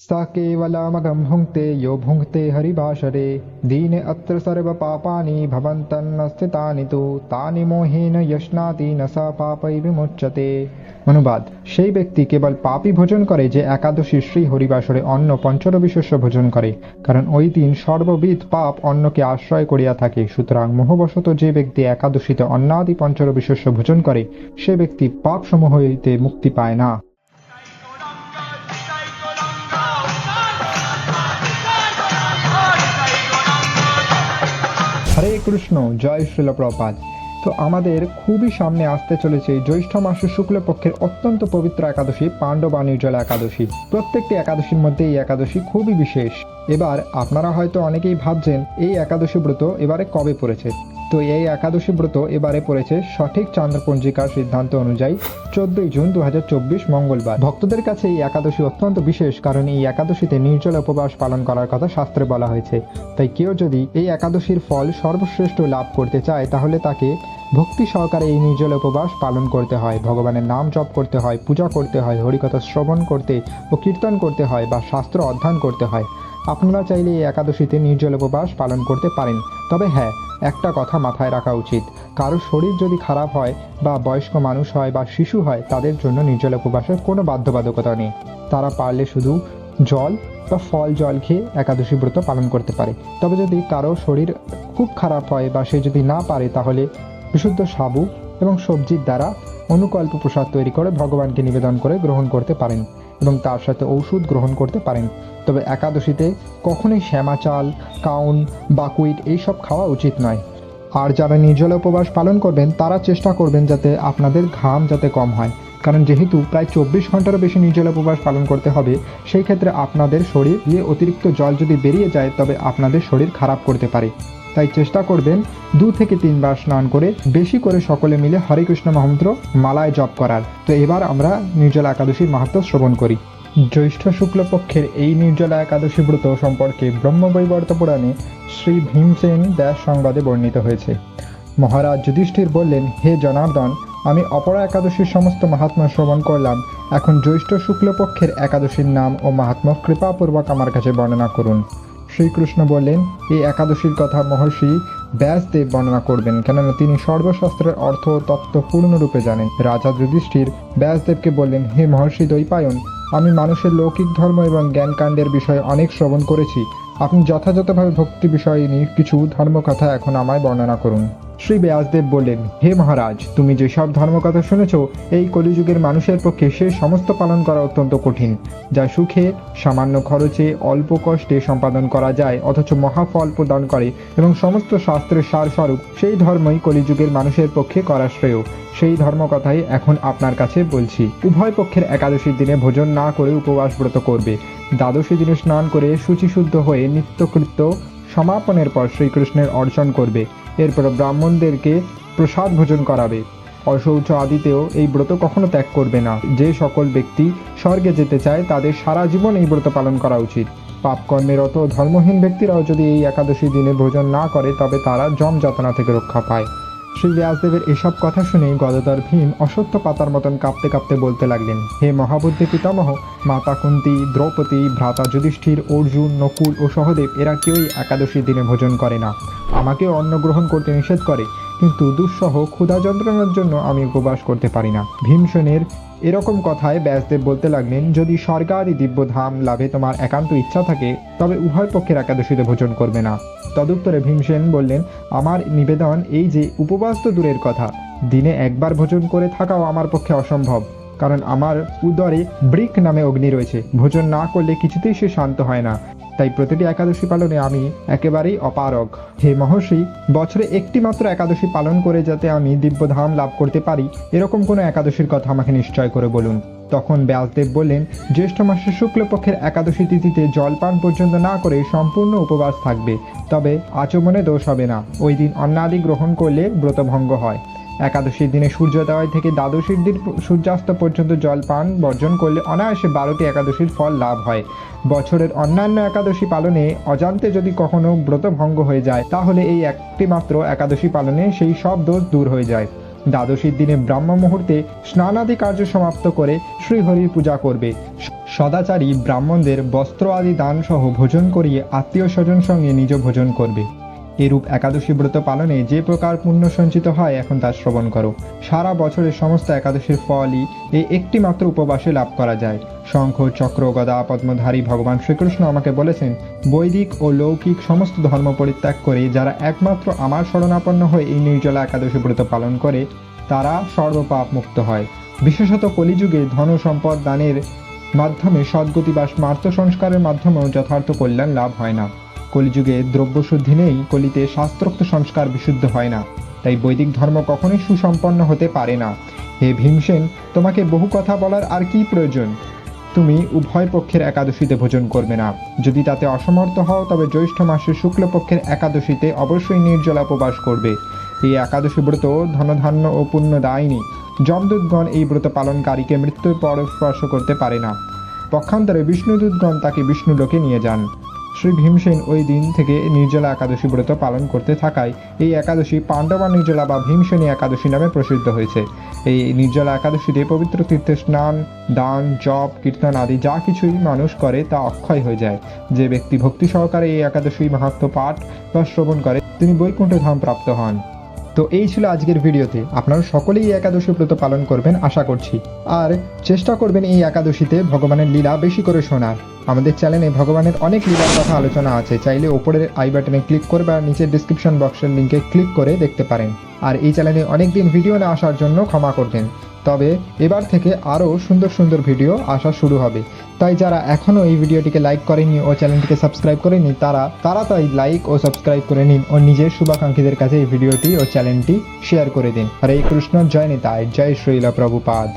स केवलमगं भुङ्क्ते यो भुङ्क्ते हरिभाषरे दीने अत्र सर्वपापानि भवन्तन्नस्ति तानि तु तानि মোহেন যশ্নাতি ন সা পাপৈ বিমুচ্যতে অনুবাদ সেই ব্যক্তি কেবল পাপই ভোজন করে যে একাদশী শ্রী হরিবাসরে অন্ন পঞ্চরবি শস্য ভোজন করে কারণ ওই দিন সর্ববিধ পাপ অন্নকে আশ্রয় করিয়া থাকে সুতরাং মোহবশত যে ব্যক্তি একাদশীতে অন্নাদি পঞ্চরবি শস্য ভোজন করে সে ব্যক্তি পাপ সমূহ হইতে মুক্তি পায় না হরে কৃষ্ণ, জয় শিল প্রপাত তো আমাদের খুবই সামনে আসতে চলেছে জ্যৈষ্ঠ মাসের শুক্লপক্ষের অত্যন্ত পবিত্র একাদশী, পাণ্ডবা নির্জল একাদশী। প্রত্যেকটি একাদশীর মধ্যে এই একাদশী খুবই বিশেষ। এবার আপনারা হয়তো অনেকেই ভাবছেন, এই একাদশী ব্রত এবারে কবে পড়েছে? তো এই একাদশী ব্রত এবারে পড়েছে সঠিক চান্দ্রপঞ্জিকার সিদ্ধান্ত অনুযায়ী চোদ্দই জুন দু হাজার চব্বিশ মঙ্গলবার। ভক্তদের কাছে এই একাদশী অত্যন্ত বিশেষ কারণ এই একাদশীতে নির্জল উপবাস পালন করার কথা শাস্ত্রে বলা হয়েছে। তাই কেউ যদি এই একাদশীর ফল সর্বশ্রেষ্ঠ লাভ করতে চায়, তাহলে তাকে ভক্তি সহকারে এই নির্জল উপবাস পালন করতে হয়। ভগবানের নাম জপ করতে হয়, পূজা করতে হয়, হরিকথা শ্রবণ করতে ও কীর্তন করতে হয় বা শাস্ত্র অধ্যয়ন করতে হয়। আপনারা চাইলে এই একাদশীতে নির্জল উপবাস পালন করতে পারেন। তবে হ্যাঁ একটা কথা মাথায় রাখা উচিত। কারও শরীর যদি খারাপ হয় বা বয়স্ক মানুষ হয় বা শিশু হয়, তাদের জন্য নির্জল উপবাসের কোনো বাধ্যবাধকতা নেই। তারা পারলে শুধু জল বা ফল জল খেয়ে একাদশী ব্রত পালন করতে পারে। তবে যদি কারও শরীর খুব খারাপ হয় বা সে যদি না পারে, তাহলে বিশুদ্ধ সাবু এবং সবজির দ্বারা অনুকল্প প্রসাদ তৈরি করে ভগবানকে নিবেদন করে গ্রহণ করতে পারেন। এবং তার সাথে ওষুধ গ্রহণ করতে পারেন। তবে একাদশীতে কখনোই শ্যামা চাল, কাউন, বাকুইট এইসব খাওয়া উচিত নয়। আর যারা নির্জলা উপবাস পালন করবেন, তারা চেষ্টা করবেন যাতে আপনাদের ঘাম যাতে কম হয়। কারণ যেহেতু প্রায় চব্বিশ ঘন্টারও বেশি নির্জল উপবাস পালন করতে হবে, সেই ক্ষেত্রে আপনাদের শরীর দিয়ে অতিরিক্ত জল যদি বেরিয়ে যায়, তবে আপনাদের শরীর খারাপ করতে পারে। তাই চেষ্টা করবেন দু থেকে তিনবার স্নান করে, বেশি করে সকলে মিলে হরে কৃষ্ণ মহামন্ত্র মালায় জপ করার। তো এবার আমরা নির্জলা একাদশীর মাহাত্ম শ্রবণ করি। জ্যৈষ্ঠ শুক্লপক্ষের এই নির্জলা একাদশী ব্রত সম্পর্কে ব্রহ্মবৈবর্ত পুরাণে শ্রী ভীমসেন ব্যাস সংবাদে বর্ণিত হয়েছে। মহারাজ যুধিষ্ঠির বললেন, হে জনার্দন আমি অপরা একাদশীর সমস্ত মাহাত্ম্য শ্রবণ করলাম। এখন জ্যৈষ্ঠ শুক্লপক্ষের একাদশীর নাম ও মাহাত্ম্য কৃপাপূর্বক আমার কাছে বর্ণনা করুন। শ্রীকৃষ্ণ বললেন, এই একাদশীর কথা মহর্ষি ব্যাসদেব বর্ণনা করবেন, কেননা তিনি সর্বশাস্ত্রের অর্থ ও তত্ত্ব পূর্ণরূপে জানেন। রাজা যুধিষ্ঠির ব্যাসদেবকে বললেন, হে মহর্ষি দৈপায়ন, আমি মানুষের লৌকিক ধর্ম এবং জ্ঞানকাণ্ডের বিষয়ে অনেক শ্রবণ করেছি। আপনি যথাযথভাবে ভক্তি বিষয় নিয়ে কিছু ধর্মকথা এখন আমায় বর্ণনা করুন। শ্রী ব্যাসদেব বললেন, হে মহারাজ, তুমি যেসব ধর্মকথা শুনেছ, এই কলিযুগের মানুষের পক্ষে সে সমস্ত পালন করা অত্যন্ত কঠিন। যা সুখে, সামান্য খরচে, অল্প কষ্টে সম্পাদন করা যায়, অথচ মহাফল প্রদান করে এবং সমস্ত শাস্ত্রের সারস্বরূপ সেই ধর্মই কলিযুগের মানুষের পক্ষে করা শ্রেয়। সেই ধর্মকথাই এখন আপনার কাছে বলছি। উভয় পক্ষের একাদশীর দিনে ভোজন না করে উপবাস ব্রত করবে। দ্বাদশী দিনে স্নান করে শুচিশুদ্ধ হয়ে নিত্যকৃত্য সমাপনের পর শ্রীকৃষ্ণের অর্চন করবে। এরপর ব্রাহ্মণদেরকে প্রসাদ ভোজন করাবে। অশৌচ আদিতেও এই ব্রত কখনো ত্যাগ করবে না। যে সকল ব্যক্তি স্বর্গে যেতে চায়, তাদের সারা জীবন এই ব্রত পালন করা উচিত। পাপকর্মেরত ধর্মহীন ব্যক্তিরাও যদি এই একাদশী দিনে ভোজন না করে, তবে তারা জম যাতনা থেকে রক্ষা পায়। শ্রী ব্যাসদেবের এসব কথা শুনেই গদাধর ভীম অসত্য পাতার মতন কাঁপতে কাঁপতে বলতে লাগলেন, হে মহাবুদ্ধি পিতামহ, মাতা কুন্তি, দ্রৌপদী, ভ্রাতা যুধিষ্ঠির, অর্জুন, নকুল ও সহদেব, এরা কেউই একাদশীর দিনে ভোজন করে না। আমাকে অন্ন গ্রহণ করতে নিষেধ করে, কিন্তু দুঃসহ ক্ষুধা যন্ত্রণার জন্য আমি উপবাস করতে পারি না। ভীমসেনের এরকম কথায় ব্যাসদেব বলতে লাগলেন, যদি স্বর্গাদি দিব্য ধাম লাভে তোমার একান্ত ইচ্ছা থাকে, তবে উভয় পক্ষের একাদশীতে ভোজন করবে না। তদুত্তরে ভীমসেন বললেন, আমার নিবেদন এই যে, উপবাস তো দূরের কথা। দিনে একবার ভোজন করে থাকাও আমার পক্ষে অসম্ভব, কারণ আমার উদরে ব্রিক নামে অগ্নি রয়েছে। ভোজন না করলে কিছুতেই সে শান্ত হয় না। তাই প্রতিটি একাদশী পালনে আমি একেবারেই অপারগ। হে মহর্ষি, বছরে একটি মাত্র একাদশী পালন করে যাতে আমি দিব্যধাম লাভ করতে পারি, এরকম কোনো একাদশীর কথা আমাকে নিশ্চয় করে বলুন। তখন ব্যাসদেব বললেন, জ্যৈষ্ঠ মাসের শুক্লপক্ষের একাদশী তিথিতে জলপান পর্যন্ত না করে সম্পূর্ণ উপবাস থাকবে, তবে আচমনে দোষ হবে না। ওই দিন অন্নাদি গ্রহণ করলে ব্রতভঙ্গ হয়। একাদশীর দিনে সূর্যোদয় থেকে দ্বাদশীর দিন সূর্যাস্ত পর্যন্ত জল পান, বর্জন করলে অনায়াসে বারোটি একাদশীর ফল লাভ হয়। বছরের অন্যান্য একাদশী পালনে অজান্তে যদি কখনো ব্রতভঙ্গ হয়ে যায়, তাহলে এই একটি মাত্র একাদশী পালনে সেই সব দোষ দূর হয়ে যায়। দ্বাদশীর দিনে ব্রাহ্ম মুহূর্তে স্নানাদি কার্য সমাপ্ত করে শ্রীহরির পূজা করবে। সদাচারী ব্রাহ্মণদের বস্ত্র আদি দান সহ ভোজন করিয়ে আত্মীয় স্বজন সঙ্গে নিজ ভোজন করবে। এরূপ একাদশী ব্রত পালনে যে প্রকার পুণ্য সঞ্চিত হয়, এখন তা শ্রবণ করো। সারা বছরের সমস্ত একাদশীর ফলই এই একটি মাত্র উপবাসে লাভ করা যায়। শঙ্খ, চক্র, গদা, পদ্মধারী ভগবান শ্রীকৃষ্ণ আমাকে বলেছেন, বৈদিক ও লৌকিক সমস্ত ধর্ম পরিত্যাগ করে যারা একমাত্র আমার শরণাপন্ন হয়ে এই নির্জলা একাদশী ব্রত পালন করে, তারা সর্বপাপ মুক্ত হয়। বিশেষত কলিযুগে ধন সম্পদ দানের মাধ্যমে সদ্গতি বা স্মার্ত সংস্কারের মাধ্যমেও যথার্থ কল্যাণ লাভ হয় না। কলিযুগে দ্রব্যশুদ্ধি নেই, কলিতে শাস্ত্রোক্ত সংস্কার বিশুদ্ধ হয় না। তাই বৈদিক ধর্ম কখনোই সুসম্পন্ন হতে পারে না। হে ভীমসেন, তোমাকে বহু কথা বলার আর কি প্রয়োজন? তুমি উভয় পক্ষের একাদশীতে ভোজন করবে না। যদি তাতে অসমর্থ হও, তবে জ্যৈষ্ঠ মাসের শুক্লপক্ষের একাদশীতে অবশ্যই নির্জলা উপবাস করবে। এই একাদশী ব্রত ধনধান্য ও পুণ্য দায়নি। যমদূতগণ এই ব্রত পালনকারীকে মৃত্যুর পর স্পর্শ করতে পারে না। পক্ষান্তরে বিষ্ণুদূতগণ তাকে বিষ্ণুলোকে নিয়ে যান। শ্রী ভীমসেন ওই দিন থেকে নির্জলা একাদশী ব্রত পালন করতে থাকায় এই একাদশী পাণ্ডবা নির্জলা বা ভীমসেনী একাদশী নামে প্রসিদ্ধ হয়েছে। এই নির্জলা একাদশীতে পবিত্র তীর্থে স্নান, দান, জপ, কীর্তন আদি যা কিছুই মানুষ করে তা অক্ষয় হয়ে যায়। যে ব্যক্তি ভক্তি সহকারে এই একাদশী মাহাত্ম পাঠ বা শ্রবণ করে, তিনি বৈকুণ্ঠ ধাম প্রাপ্ত হন। তো এই ছিল আজকের ভিডিওতে। আপনারা সকলেই এই একাদশী ব্রত পালন করবেন, আশা করছি। আর চেষ্টা করবেন এই একাদশীতে ভগবানের লীলা বেশি করে শোনার। আমাদের চ্যানেলে ভগবানের অনেক লীলার কথা আলোচনা আছে, চাইলে ওপরের আই বাটনে ক্লিক করে বা নিচের ডিসক্রিপশন বক্সের লিঙ্কে ক্লিক করে দেখতে পারেন। আর এই চ্যানেলে অনেক দিন ভিডিও না আসার জন্য ক্ষমা করবেন। তবে এবার থেকে আরও সুন্দর সুন্দর ভিডিও আসা শুরু হবে। তাই যারা এখনও এই ভিডিওটিকে লাইক করেনি ও চ্যানেলটিকে সাবস্ক্রাইব করেনি, তারা তাড়াতাড়ি লাইক ও সাবস্ক্রাইব করে নিন ও নিজের শুভাকাঙ্ক্ষীদের কাছে এই ভিডিওটি ও চ্যানেলটি শেয়ার করে দিন। হরে কৃষ্ণ, জয় নিতায় জয় শ্রীলা প্রভুপাদ।